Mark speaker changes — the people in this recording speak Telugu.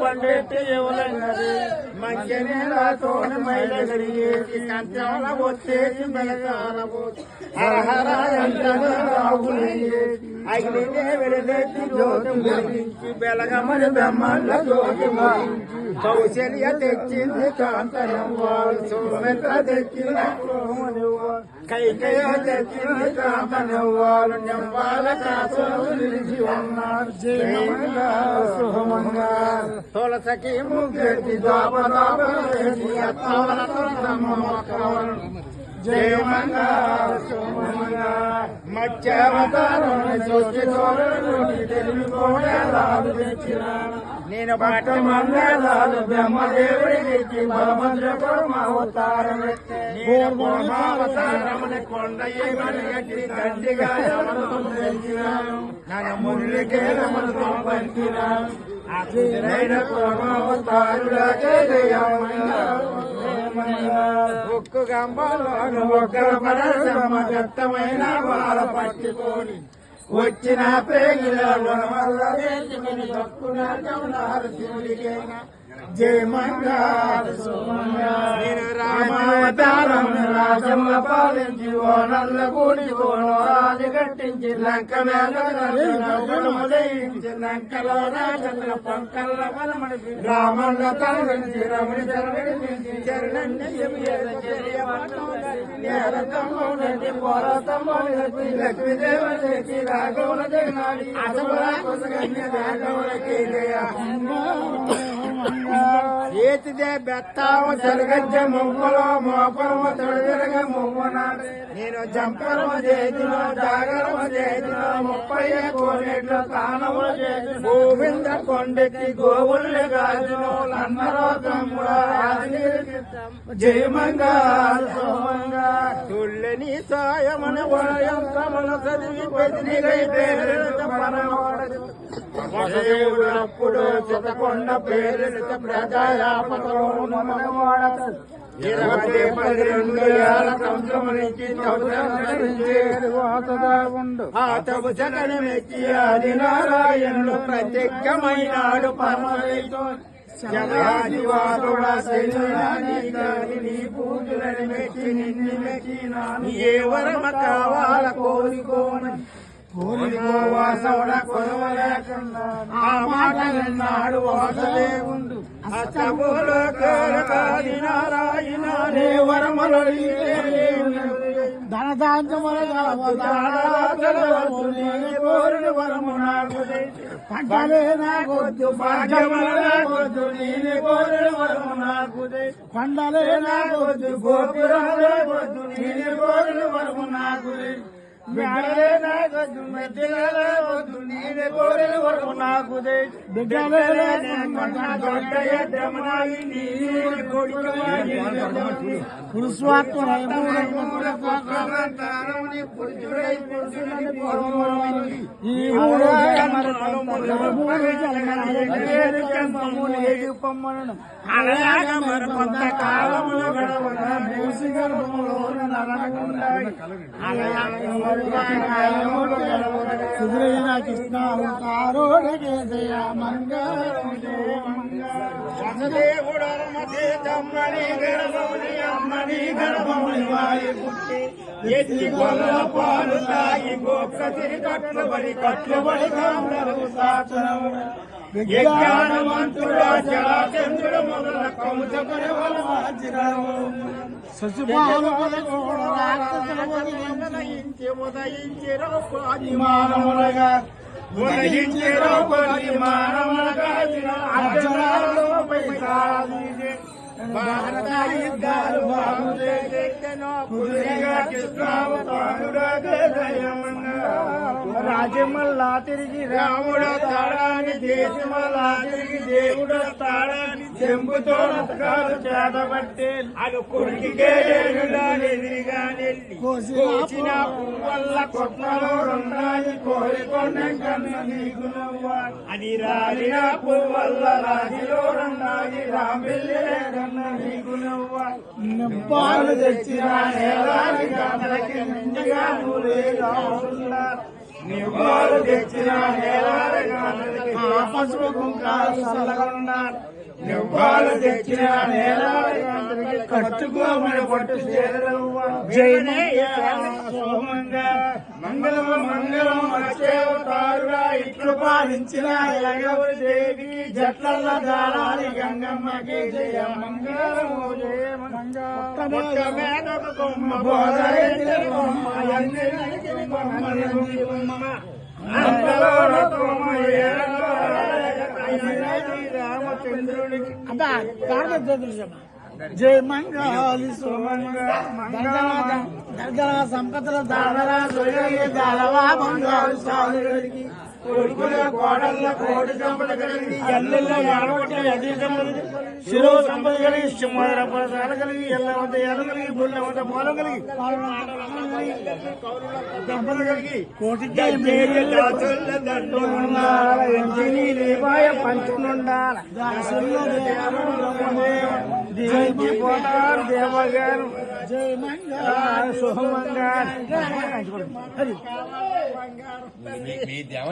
Speaker 1: పండెట్టి ఎవలన్నది? మంచి తోని మైల గడిగేసి కంచాల వచ్చేసి హరహర ఎంతగా అగ్నినే వెలిదెత్తి జ్యోతి ముగించి బెలగమని బ్రహ్మాండ జ్యోతి ముగించి. కౌశల్య తెచ్చింది సోమెత్ర తెచ్చింది కైకయ తెచ్చింది కాంతనవ్వాలు నెంబాల ఉన్నారు తులసకి జయమంగా మత్స్యావతారం చూసి తెచ్చినాను నేను పట్ట మంగళాలు బ్రహ్మదేవుడికి తెచ్చి బలభద్ర అవతారం మురళికే ఒక్క పడ సమగత్తమైన వాళ్ళ పట్టుకోని వచ్చిన జయ మంగారు నేను రామావతారం రాజమ్మ పాలించి ఓ నల్ల కూడి ఓ రాజు కట్టించి లంక మీద లంకలో రాజన్న పంకల్ల మనమని రామన్న తరలించి రమణి తరలించి చరణ్య చర్య లక్ష్మీదేవతి రాఘవుల జగనాడి అసలు రాఘవులకి రాఘవులకి చేతిదే బెత్తావు జరగజ్జ ముగ్గులో మోపరము తొడగరగ మువ్వనాడు నేను జంపరము చేతిలో జాగరము చేతిలో ముప్పై కోనేట్లో తానములు చేసి గోవింద కొండెక్కి గోవుల్ని గాజులో అన్నరో తమ్ముడా జయమంగా సోమంగా తుళ్ళని సాయమన వలయం కమల చదివి పెదినిగై పేరెడుత అప్పుడు చితకొండ పేరెడుత ప్రజాయాపతో మనవాడత ఇరవై పది రెండు ఏళ్ళ సంవత్సరం నుంచి చదువు ఆ తగు జగని మెచ్చి ఆది నారాయణుడు ప్రత్యేకమైనాడు పరమతో జగాదివాసుడా శరీరాన్ని నీ పూజలని మెచ్చి నిన్ను ఏ వరమ కావాల కోరుకోని కోరికోవాసవుడ కొనవలేకుండా ఆ మాట విన్నాడు వాసదేవుండు కాది నారాయణ నే ధనదాంతముల కోరిన పంటలే నాకొద్దు భాగ్యముల వద్దు కోరిన నాకు నాకొద్దు వద్దు వరము నాకు కొంత కాలములు మూసి గర్భములో కృష్ణ అవతారోడికే కృష్ణ మంగళం జయ వసదేవుడరమతే అమ్మని గర్భముని వారి పుట్టి ఎత్తి కొల్ల పాలు తాగి కట్టుబడి కట్టుబడి యజ్ఞానవంతుడా జలాచంద్రుడు మొదల కౌచకుని వల శశిపాలు ఉదయించి ఉదయించి మానవులుగా ఉదయించి రౌపది భారత యుద్ధాలు కుదిరిగా కృష్ణావతారుడా రాజమల్లా తిరిగి రాముడు తాడాని దేశమల్లా తిరిగి దేవుడు తాడాని చెంబుతో కాలు చేతబట్టే అది కొడుకుకే ఎదురుగా నెల్లి కోసిన పువ్వల్ల కొట్లలో ఉన్నాయి కోరికొండ కన్న నీకు అది రాలిన పువ్వల్ల రాజిలో ఉన్నాయి రామిల్లి కన్న నీకు నింపాలు తెచ్చిన నేలాని గంటలకి నిండుగా నూరేగా నివ్వాలు తెచ్చిన
Speaker 2: పసుపు కుంకాలు చల్లగా ఉండాలి
Speaker 1: నివ్వాలు తెచ్చిన నేలారగాంతరికి కట్టుకోమని పట్టు చేరవ్వ
Speaker 2: జయమయ్య
Speaker 1: సోమంగా. మంగళం మంగళం అక్షేవతారుగా ఇట్లు పాలించిన ఎలగవరి దేవి జట్ల దారాలి గంగమ్మకి జయ. మంగళము జయ మంగళ కొమ్మ బోధైన కొమ్మ
Speaker 2: జయ మంగళి సంపదల దానరా సోయలి
Speaker 1: కొడుకుల కోడళ్ళ కోడి సంపద కలిగి ఎల్లెల్ల ఎడగొట్టే అధీశములు శిరో సంపద కలిగి సింహర పరసాల కలిగి సంపద పంచునుండాల పోతారు దేవగారు.
Speaker 3: మీ దేవ